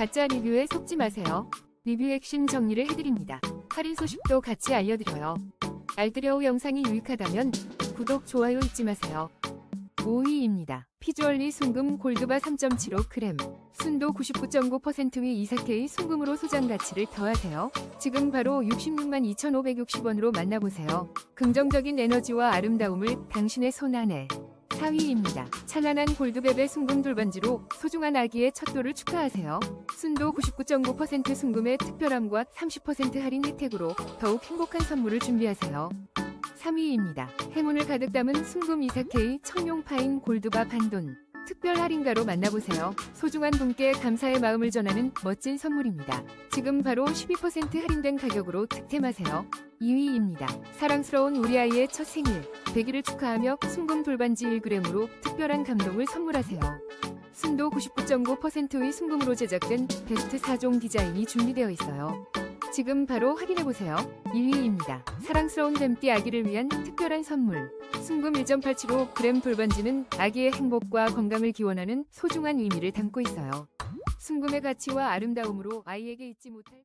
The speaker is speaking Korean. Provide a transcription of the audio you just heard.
가짜 리뷰에 속지 마세요. 리뷰 핵심 정리를 해드립니다. 할인 소식도 같이 알려드려요. 알뜰여우 영상이 유익하다면 구독, 좋아요 잊지 마세요. 5위입니다. 피주얼리 순금 골드바 3.75g 순도 99.9%의 이사케의 순금으로 소장 가치를 더하세요. 지금 바로 66만 2,560원으로 만나보세요. 긍정적인 에너지와 아름다움을 당신의 손 안에 4위입니다. 찬란한 골드베베 순금 돌반지로 소중한 아기의 첫돌을 축하하세요. 순도 99.9% 순금의 특별함과 30% 할인 혜택으로 더욱 행복한 선물을 준비하세요. 3위입니다. 행운을 가득 담은 순금 이사케의 청룡 파인 골드바 반돈. 특별 할인가로 만나보세요. 소중한 분께 감사의 마음을 전하는 멋진 선물입니다. 지금 바로 12% 할인된 가격으로 득템하세요. 2위입니다. 사랑스러운 우리 아이의 첫 생일 100일을 축하하며 순금 돌반지 1g으로 특별한 감동을 선물하세요. 순도 99.9%의 순금으로 제작된 베스트 4종 디자인이 준비되어 있어요. 지금 바로 확인해보세요. 1위입니다. 사랑스러운 뱀띠 아기를 위한 특별한 선물. 순금 1.875g 돌반지는 아기의 행복과 건강을 기원하는 소중한 의미를 담고 있어요. 순금의 가치와 아름다움으로 아이에게 잊지 못할